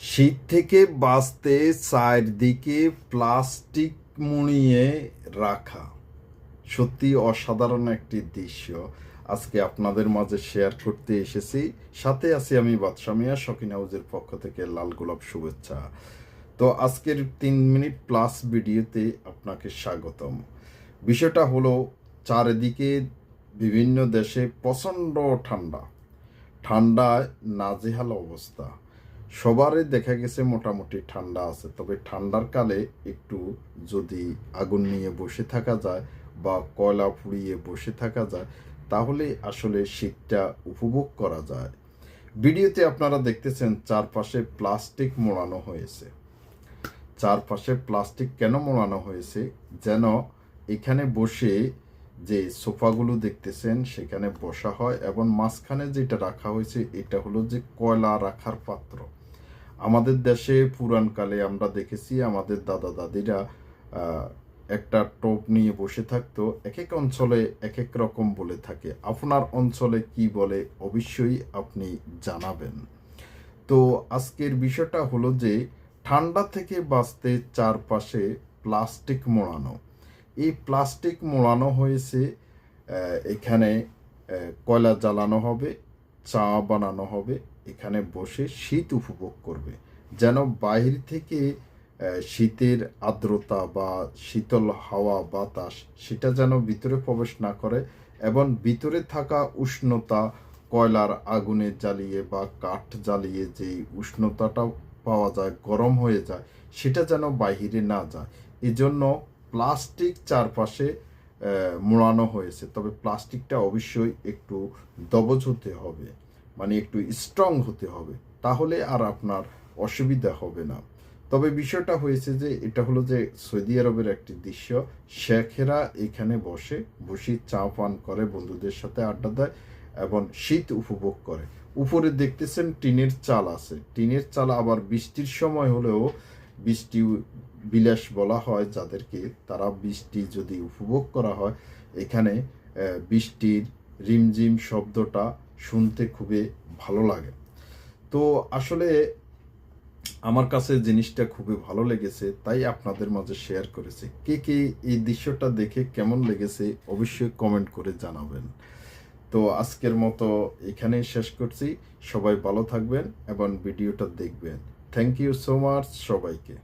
শীত থেকে বাঁচতে চারদিকে প্লাস্টিক মুড়িয়ে রাখা। সত্যি অসাধারণ একটি দৃশ্য। আজকে আপনাদের মাঝে শেয়ার করতে এসেছি। সাথে আছি আমি বাদশামিয়া শকিন হাউজের পক্ষ থেকে লাল গোলাপ শুভেচ্ছা। তো আজকের তিন মিনিট প্লাস ভিডিওতে আপনাকে স্বাগতম। বিষয়টা হলো, চারিদিকে বিভিন্ন দেশে প্রচণ্ড ঠান্ডা। ঠান্ডায় নাজেহাল অবস্থা। সবারই দেখা গেছে মোটামুটি ঠান্ডা আছে। তবে ঠান্ডার কালে একটু যদি আগুন নিয়ে বসে থাকা যায় বা কয়লা পুড়িয়ে বসে থাকা যায়, তাহলে আসলে শীতটা উপভোগ করা যায়। ভিডিওতে আপনারা দেখতেছেন চারপাশে প্লাস্টিক মোড়ানো হয়েছে। চারপাশে প্লাস্টিক কেন মোড়ানো হয়েছে? যেন এখানে বসে যে সোফাগুলো দেখতেছেন, সেখানে বসা হয় এবং মাঝখানে যেটা রাখা হয়েছে, এটা হলো যে কয়লা রাখার পাত্র। আমাদের দেশে পুরাণকালে আমরা দেখেছি, আমাদের দাদা দাদিরা একটা টোপ নিয়ে বসে থাকতো এক এক অঞ্চলে এক এক রকম বলে থাকে। আপনার অঞ্চলে কি বলে অবশ্যই আপনি জানাবেন। তো আজকের বিষয়টা হলো যে, ঠান্ডা থেকে বাঁচতে চারপাশে প্লাস্টিক মোড়ানো। এই প্লাস্টিক মোড়ানো হয়েছে এখানে কয়লা জ্বালানো হবে, চা বানানো হবে এখানে বসে শীত উপভোগ করবে, যেন বাহির থেকে শীতের আর্দ্রতা বা শীতল হাওয়া, বাতাস, সেটা যেন ভিতরে প্রবেশ না করে এবং ভিতরে থাকা উষ্ণতা কয়লার আগুনে জ্বালিয়ে বা কাঠ জ্বালিয়ে যে উষ্ণতাটা পাওয়া যায়, গরম হয়ে যায়, সেটা যেন বাহিরে না যায়। এজন্য প্লাস্টিক চারপাশে মোড়ানো হয়েছে। তবে প্লাস্টিকটা অবশ্যই একটু দবজ হতে হবে। মানে একটু স্ট্রং হতে হবে, তাহলে আর আপনার অসুবিধা হবে না। তবে বিষয়টা হয়েছে যে, এটা হলো যে সৌদি আরবের একটি দৃশ্য, শেখেরা এখানে বসে বসে চা পান করে, বন্ধুদের সাথে আড্ডা দেয় এবং শীত উপভোগ করে। উপরে দেখতেছেন টিনের চাল আছে। টিনের চাল আবার বৃষ্টির সময় হলেও বৃষ্টি বিলাস বলা হয়, যাদেরকে তারা বৃষ্টি যদি উপভোগ করা হয়, এখানে বৃষ্টির রিমঝিম শব্দটা শুনতে খুবই ভালো লাগে। তো আসলে আমার কাছে জিনিসটা খুবই ভালো লেগেছে, তাই আপনাদের মাঝে শেয়ার করেছি। কে কে এই দৃশ্যটা দেখে কেমন লেগেছে অবশ্যই কমেন্ট করে জানাবেন। তো আজকের মতো এখানেই শেষ করছি। সবাই ভালো থাকবেন এবং ভিডিওটা দেখবেন। থ্যাংক ইউ সো মাচ সবাইকে।